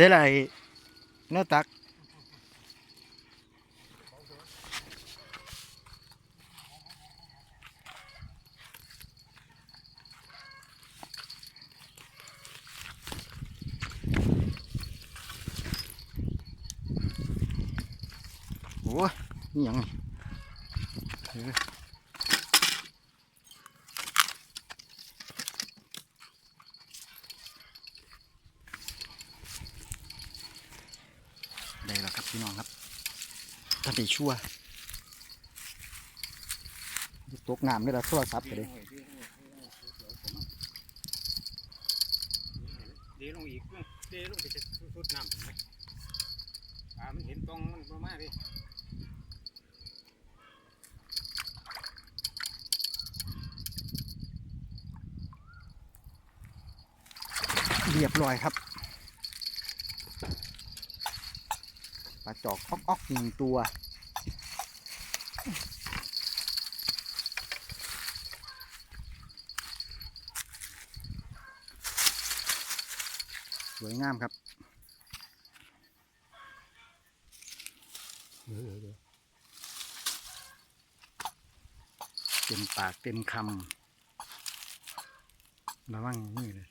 เจ๊ไรเนื้อตัก โอ้ยนี่หยังนี่เออ ได้แล้วครับพี่น้องครับท่านได้ชั่วตกน้ำได้แล้วโทรศัพท์ไปเลยเดี๋ยวลงอีกเดี๋ยวลงไปจะสุดน้ำไหมอ่ามันเห็นตรงมันประมาณนี้เรียบร้อยครับ ลาจอกอ๊อกอ๊อกหนึ่งตัว สวยงามครับเต็มปากเต็มคำระวังนี่เลย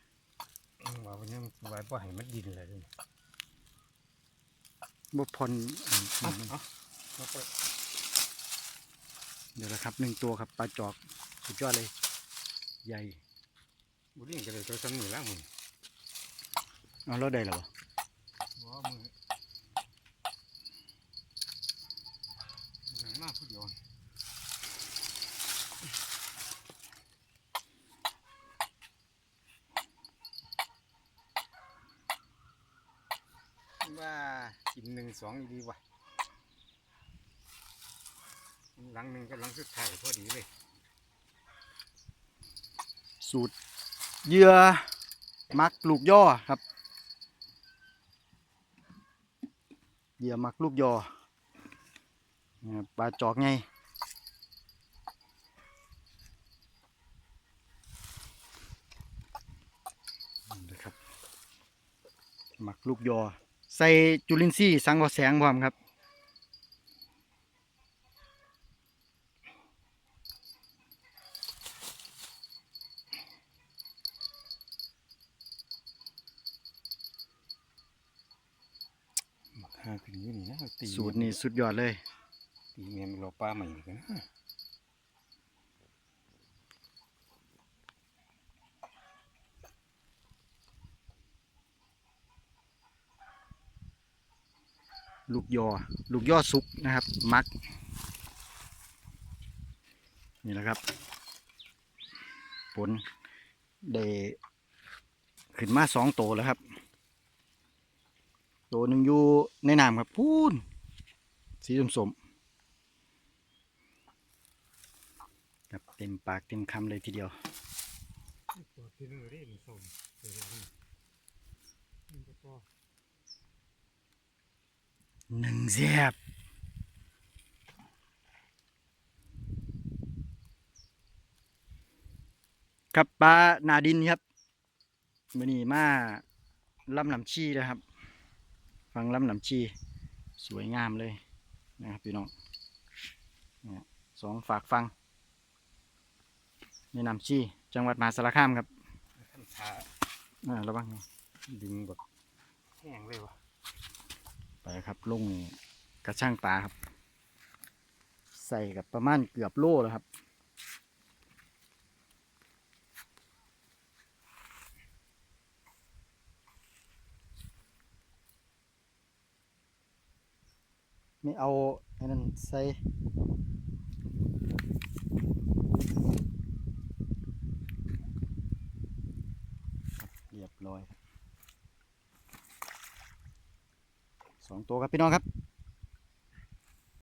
ว่าวันนี้ว่าบ่ให้มันดินเลย บ่พรอันเอานั้นเอาเอาไปเดี๋ยวละครับหนึ่งตัวครับปลาจอกสุดยอดเลย ใหญ่บุรีก็เลยตัวสำนีแล้วมึงเอาแล้วได้หรอว่ามึงมึงมากผู้เดียว ว่ากินหนึ่งสองดีว่ะหลังหนึ่งกับหลังสุดท้ายพอดีเลย สูตรเหยื่อมักลูกย่อครับเหยื่อมักลูกย่อปลาจอกไงนะครับมักลูกยอ ใส่จุลินทรีย์สังกะแสงพร้อมครับมักหาขึ้นอยู่นี่นะตีสูตรนี้สุดยอดเลยตีเมียนเราป้าใหม่กันนะ ลูกยอ ลูกย่อซุปนะครับ มัก นี่แหละครับ ผลได้ขึ้นมาสองโตวแล้วครับตัวหนึ่งอยู่ในน้ำครับ พูนสีสมๆครับเต็มปากเต็มคำเลยทีเดียวตัวที่นึงเรียนส่งเดี๋ยวนี้มันก็พอ หนึ่งแซบครับปลานาดินครับมื่อนี้มาลำน้ำชีนะครับ ฟังลำน้ำชี สวยงามเลยนะครับพี่น้องเนี่ยสองฝากฟังในน้ำชีจังหวัดมหาสารคามครับท่านขาอ่าระวังนะดึงแบบแห้งเลยวะ ไปครับลุงกระช่างปลาครับ ใส่กับประมาณเกือบโลแล้วครับไม่เอาอ้นั่นใส่เรียบร้อยครับ สองตัวครับพี่น้องครับ